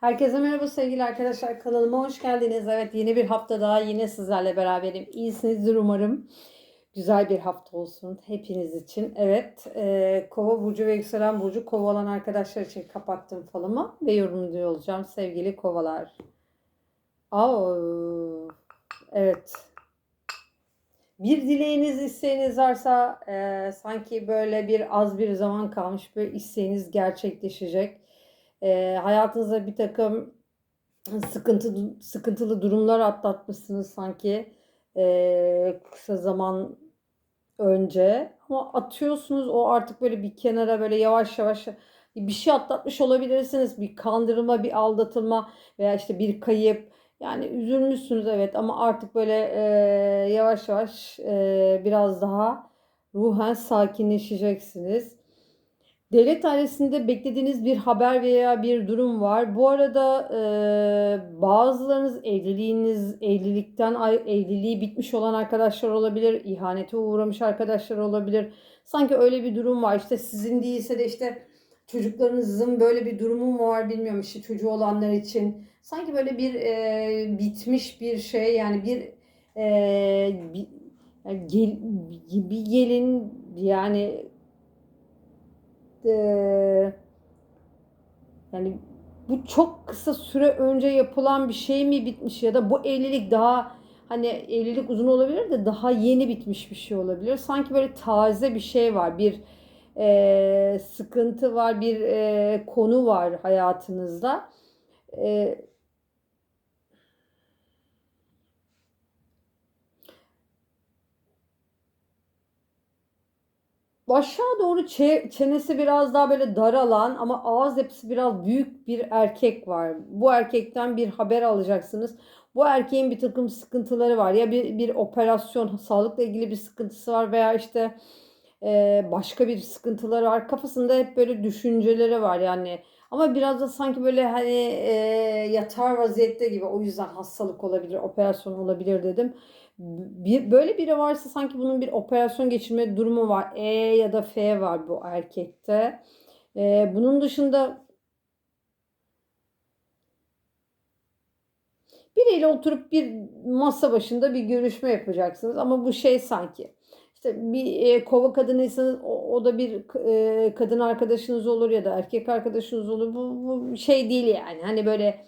Herkese merhaba sevgili arkadaşlar kanalıma hoş geldiniz. Evet yeni bir hafta daha yine sizlerle beraberim. İyisinizdir umarım. Güzel bir hafta olsun hepiniz için. Evet e, kova burcu ve yükselen burcu kova olan arkadaşlar için kapattım falımı ve yorumluyor olacağım sevgili kovalar. Aa, evet. Bir dileğiniz, isteğiniz varsa e, sanki böyle bir az bir zaman kalmış böyle isteğiniz gerçekleşecek. E, hayatınızda bir takım sıkıntı sıkıntılı durumlar atlatmışsınız sanki e, kısa zaman önce ama atıyorsunuz o artık böyle bir kenara böyle yavaş yavaş bir şey atlatmış olabilirsiniz. Bir kandırılma, bir aldatılma veya işte bir kayıp. Yani üzülmüşsünüz evet ama artık böyle e, yavaş yavaş e, biraz daha ruhen sakinleşeceksiniz. Devlet dairesinde beklediğiniz bir haber veya bir durum var. Bu arada e, bazılarınız evliliğiniz, evlilikten evliliği bitmiş olan arkadaşlar olabilir, ihanete uğramış arkadaşlar olabilir. Sanki öyle bir durum var. İşte sizin değilse de işte çocuklarınızın böyle bir durumu mu var bilmiyorum işte çocuğu olanlar için. Sanki böyle bir e, bitmiş bir şey yani bir e, bir, gel, bir gelin yani e, yani bu çok kısa süre önce yapılan bir şey mi bitmiş ya da bu evlilik daha hani evlilik uzun olabilir de daha yeni bitmiş bir şey olabilir. Sanki böyle taze bir şey var. Bir e, sıkıntı var, bir e, konu var hayatınızda. E, aşağı doğru çenesi biraz daha böyle daralan ama ağız yapısı biraz büyük bir erkek var. Bu erkekten bir haber alacaksınız. Bu erkeğin bir takım sıkıntıları var. Ya bir, bir operasyon, sağlıkla ilgili bir sıkıntısı var veya işte e, başka bir sıkıntıları var. Kafasında hep böyle düşünceleri var yani. Ama biraz da sanki böyle hani e, yatar vaziyette gibi. O yüzden hastalık olabilir, operasyon olabilir dedim. Bir, böyle biri varsa sanki bunun bir operasyon geçirme durumu var. E ya da F var bu erkekte. E, bunun dışında biriyle oturup bir masa başında bir görüşme yapacaksınız. Ama bu şey sanki işte bir e, kova kadınıysanız o, o da bir e, kadın arkadaşınız olur ya da erkek arkadaşınız olur. Bu, bu şey değil yani. Hani böyle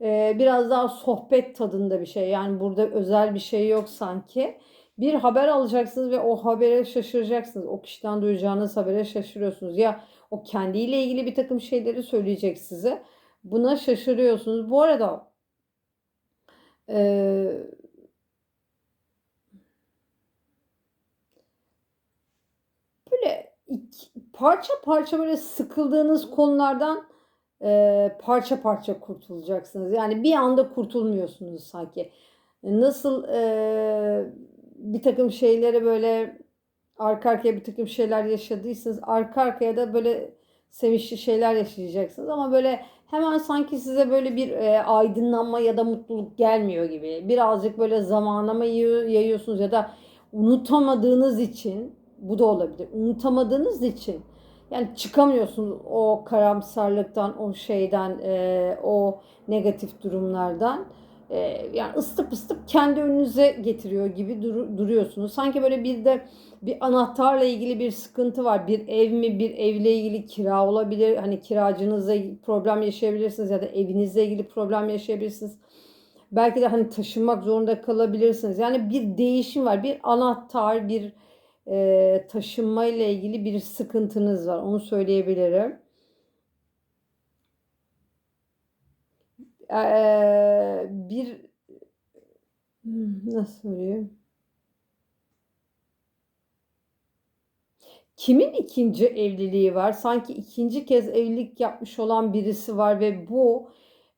e, biraz daha sohbet tadında bir şey. Yani burada özel bir şey yok sanki. Bir haber alacaksınız ve o habere şaşıracaksınız. O kişiden duyacağınız habere şaşırıyorsunuz. Ya o kendiyle ilgili bir takım şeyleri söyleyecek size. Buna şaşırıyorsunuz. Bu arada e, böyle iki, parça parça böyle sıkıldığınız konulardan e, parça parça kurtulacaksınız. Yani bir anda kurtulmuyorsunuz sanki. Nasıl e, bir takım şeylere böyle arka arkaya bir takım şeyler yaşadıysanız arka arkaya da böyle sevinçli şeyler yaşayacaksınız ama böyle hemen sanki size böyle bir e, aydınlanma ya da mutluluk gelmiyor gibi. Birazcık böyle zamanlama yayıyorsunuz ya da unutamadığınız için bu da olabilir. Unutamadığınız için yani çıkamıyorsunuz o karamsarlıktan, o şeyden, e, o negatif durumlardan. E, yani ıstıp ıstıp kendi önünüze getiriyor gibi dur, duruyorsunuz. Sanki böyle bir de bir anahtarla ilgili bir sıkıntı var. Bir ev mi, bir evle ilgili kira olabilir. Hani kiracınızla problem yaşayabilirsiniz ya da evinizle ilgili problem yaşayabilirsiniz. Belki de hani taşınmak zorunda kalabilirsiniz. Yani bir değişim var. Bir anahtar, bir e, taşınma ile ilgili bir sıkıntınız var. Onu söyleyebilirim. E, bir hmm, nasıl söyleyeyim? Kimin ikinci evliliği var? Sanki ikinci kez evlilik yapmış olan birisi var ve bu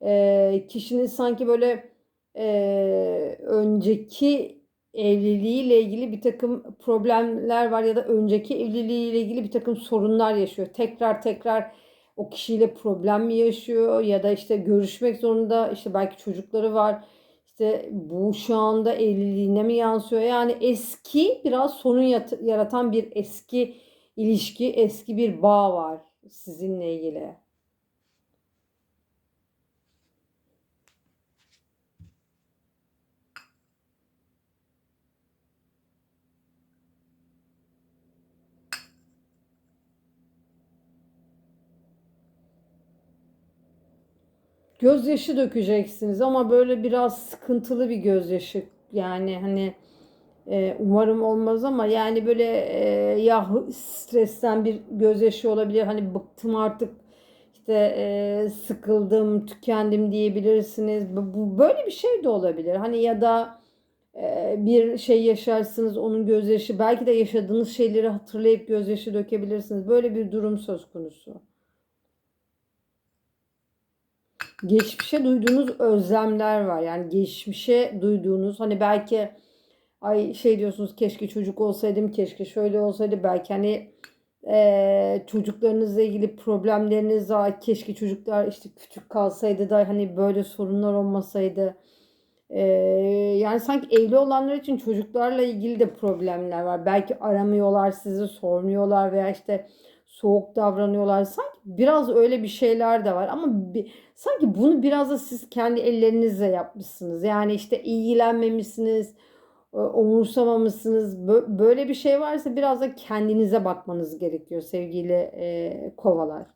e, kişinin sanki böyle e, önceki evliliğiyle ilgili bir takım problemler var ya da önceki evliliğiyle ilgili bir takım sorunlar yaşıyor. Tekrar tekrar o kişiyle problem mi yaşıyor ya da işte görüşmek zorunda işte belki çocukları var. İşte bu şu anda evliliğine mi yansıyor? Yani eski biraz sorun yaratan bir eski ilişki, eski bir bağ var sizinle ilgili. Gözyaşı dökeceksiniz ama böyle biraz sıkıntılı bir gözyaşı. Yani hani e, umarım olmaz ama yani böyle e, ya stresten bir gözyaşı olabilir. Hani bıktım artık işte e, sıkıldım, tükendim diyebilirsiniz. Bu, böyle bir şey de olabilir. Hani ya da e, bir şey yaşarsınız onun gözyaşı belki de yaşadığınız şeyleri hatırlayıp gözyaşı dökebilirsiniz. Böyle bir durum söz konusu. Geçmişe duyduğunuz özlemler var. Yani geçmişe duyduğunuz hani belki ay şey diyorsunuz keşke çocuk olsaydım, keşke şöyle olsaydı. Belki hani e, çocuklarınızla ilgili problemleriniz var. Keşke çocuklar işte küçük kalsaydı da hani böyle sorunlar olmasaydı. E, yani sanki evli olanlar için çocuklarla ilgili de problemler var. Belki aramıyorlar sizi, sormuyorlar veya işte soğuk davranıyorlar. Sanki biraz öyle bir şeyler de var ama bir, sanki bunu biraz da siz kendi ellerinizle yapmışsınız. Yani işte ilgilenmemişsiniz, e, umursamamışsınız. Böyle bir şey varsa biraz da kendinize bakmanız gerekiyor sevgili e, kovalar.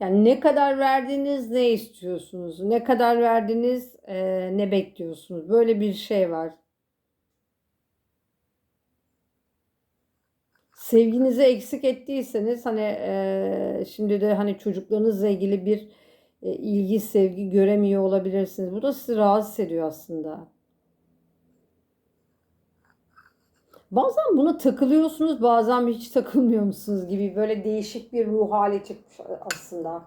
Yani ne kadar verdiniz, ne istiyorsunuz? Ne kadar verdiniz, e, ne bekliyorsunuz? Böyle bir şey var. Sevginizi eksik ettiyseniz hani e, şimdi de hani çocuklarınızla ilgili bir e, ilgi, sevgi göremiyor olabilirsiniz. Bu da sizi rahatsız ediyor aslında. Bazen buna takılıyorsunuz, bazen hiç takılmıyor musunuz gibi böyle değişik bir ruh hali çıkmış aslında.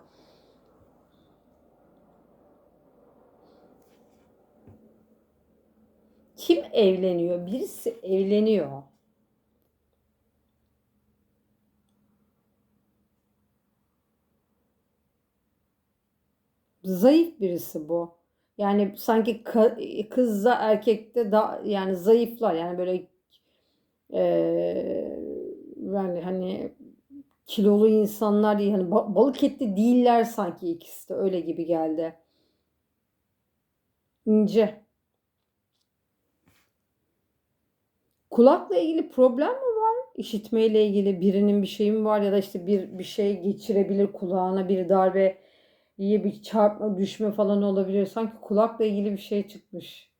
Kim evleniyor? Birisi evleniyor. Zayıf birisi bu. Yani sanki kızla erkekte da yani zayıflar yani böyle e, yani hani kilolu insanlar değil hani balık etli değiller sanki ikisi de öyle gibi geldi. İnce. Kulakla ilgili problem mi var? İşitmeyle ilgili birinin bir şeyi mi var ya da işte bir bir şey geçirebilir kulağına bir darbe iyi bir çarpma, düşme falan olabilir. Sanki kulakla ilgili bir şey çıkmış.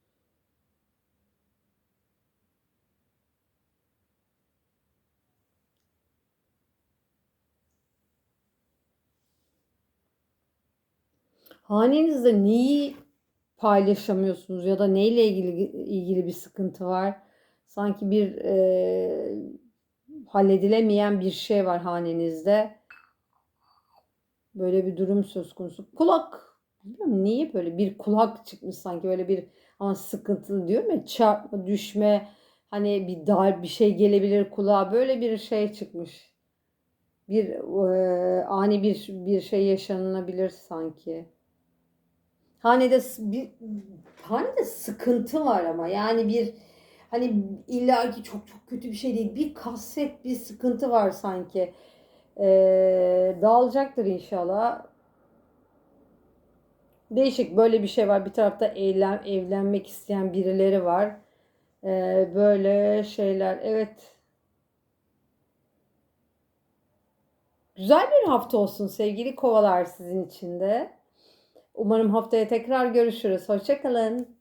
Hanenizde neyi paylaşamıyorsunuz ya da neyle ilgili ilgili bir sıkıntı var? Sanki bir e, halledilemeyen bir şey var hanenizde. Böyle bir durum söz konusu. Kulak. Bilmiyorum niye böyle bir kulak çıkmış sanki böyle bir ama sıkıntılı diyor ya çarpma düşme hani bir dar bir şey gelebilir kulağa böyle bir şey çıkmış. Bir e, ani bir bir şey yaşanabilir sanki. Hanede bir hanede sıkıntı var ama yani bir hani illaki çok çok kötü bir şey değil. Bir kasvet, bir sıkıntı var sanki. Ee, dağılacaktır inşallah. Değişik böyle bir şey var. Bir tarafta evlen, evlenmek isteyen birileri var. Ee, böyle şeyler. Evet. Güzel bir hafta olsun sevgili kovalar sizin için de. Umarım haftaya tekrar görüşürüz. Hoşçakalın.